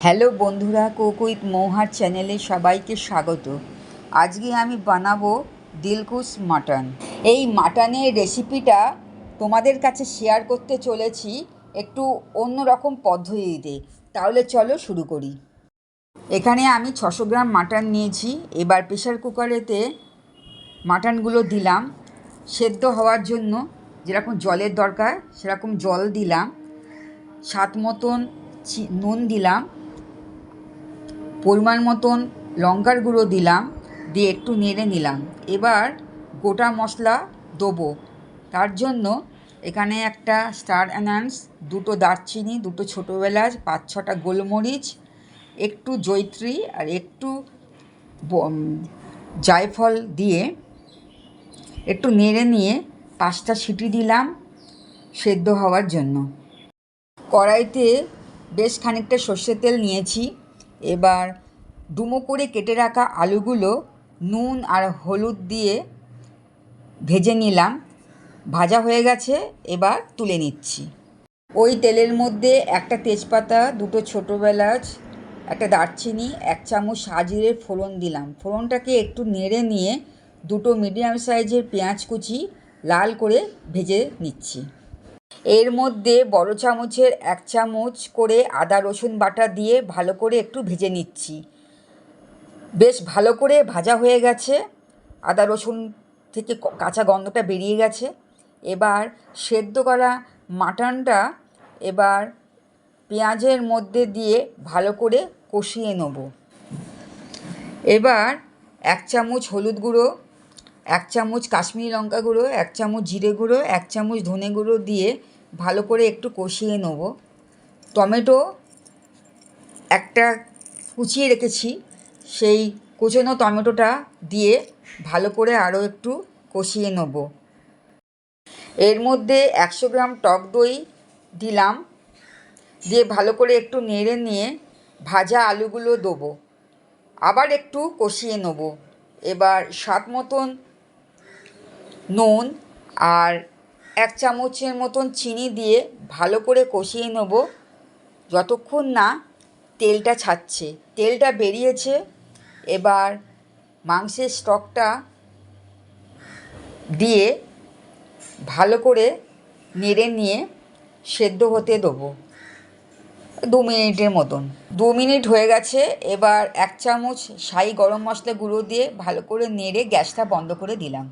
Hello বন্ধুরা, কোকুইত মৌহার চ্যানেলে সবাইকে স্বাগত। আজকে আমি বানাবো দিলকুশ মাটন। এই মাটনের রেসিপিটা তোমাদের কাছে শেয়ার করতে চলেছি একটু অন্য রকম পদ্ধতিতে। তাহলে চলো শুরু করি। এখানে আমি ছশো গ্রাম মাটন নিয়েছি। এবার প্রেশার কুকারেতে মাটনগুলো দিলাম। সেদ্ধ হওয়ার জন্য যেরকম জলের দরকার, সেরকম জল দিলাম। স্বাদ মতন নুন দিলাম। পরিমাণ মতন লঙ্কার গুঁড়ো দিলাম, দিয়ে একটু নেড়ে নিলাম। এবার গোটা মশলা দেবো। তার জন্য এখানে একটা স্টার অ্যানান্স, দুটো দারচিনি, দুটো ছোটো এলাচ, পাঁচ ছটা গোলমরিচ, একটু জৈত্রী আর একটু জায়ফল দিয়ে একটু নেড়ে নিয়ে পাঁচটা সিটি দিলাম সেদ্ধ হওয়ার জন্য। কড়াইতে বেশ খানিকটা সর্ষের তেল নিয়েছি। এবার ডুমো করে কেটে রাখা আলুগুলো নুন আর হলুদ দিয়ে ভেজে নিলাম। ভাজা হয়ে গেছে, এবার তুলে নিচ্ছি। ওই তেলের মধ্যে একটা তেজপাতা, দুটো ছোটো এলাচ, একটা দারচিনি, এক চামচ সাজিরের ফোড়ন দিলাম। ফোড়নটাকে একটু নেড়ে নিয়ে দুটো মিডিয়াম সাইজের পেঁয়াজ কুচি লাল করে ভেজে নিচ্ছি। এর মধ্যে বড় চামচের এক চামচ করে আদা, রসুন বাটা দিয়ে ভালো করে একটু ভেজে নিচ্ছি। বেশ ভালো করে ভাজা হয়ে গেছে। আদা, রসুন থেকে কাঁচা গন্ধটা বেরিয়ে গেছে। এবার সেদ্ধ করা মাটনটা এবার পেঁয়াজের মধ্যে দিয়ে ভালো করে কষিয়ে নেব। এবার এক চামচ হলুদ গুঁড়ো এক চামচ কাশ্মীরি লঙ্কা গুঁড়ো, এক চামচ জিরে গুঁড়ো, এক চামচ ধনে গুঁড়ো দিয়ে ভালো করে একটু কষিয়ে নেব। টমেটো একটা কুচিয়ে রেখেছি, সেই কুচনো টমেটোটা দিয়ে ভালো করে আরও একটু কষিয়ে নেব। এর মধ্যে একশো গ্রাম টক দই দিলাম, দিয়ে ভালো করে একটু নেড়ে নিয়ে ভাজা আলুগুলো দেবো। আবার একটু কষিয়ে নেব। এবার স্বাদ মতন নুন আর এক চামচের মতন চিনি দিয়ে ভালো করে কষিয়ে নেব। যতক্ষণ না তেলটা ছাড়ছে, তেলটা বেরিয়েছে, এবার মাংসের স্টকটা দিয়ে ভালো করে নেড়ে নিয়ে সেদ্ধ হতে দেবো। দু মিনিটের মতন। দু মিনিট হয়ে গেছে, এবার এক চামচ সাই গরম মশলা গুঁড়ো দিয়ে ভালো করে নেড়ে গ্যাসটা বন্ধ করে দিলাম।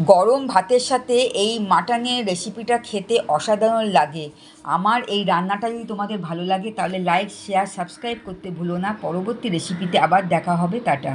গরম ভাতের সাথে এই মাটনের রেসিপিটা খেতে অসাধারণ লাগে। আমার এই রান্নাটা যদি তোমাদের ভালো লাগে, তাহলে লাইক শেয়ার সাবস্ক্রাইব করতে ভুলো না। পরবর্তী রেসিপিতে আবার দেখা হবে। টাটা।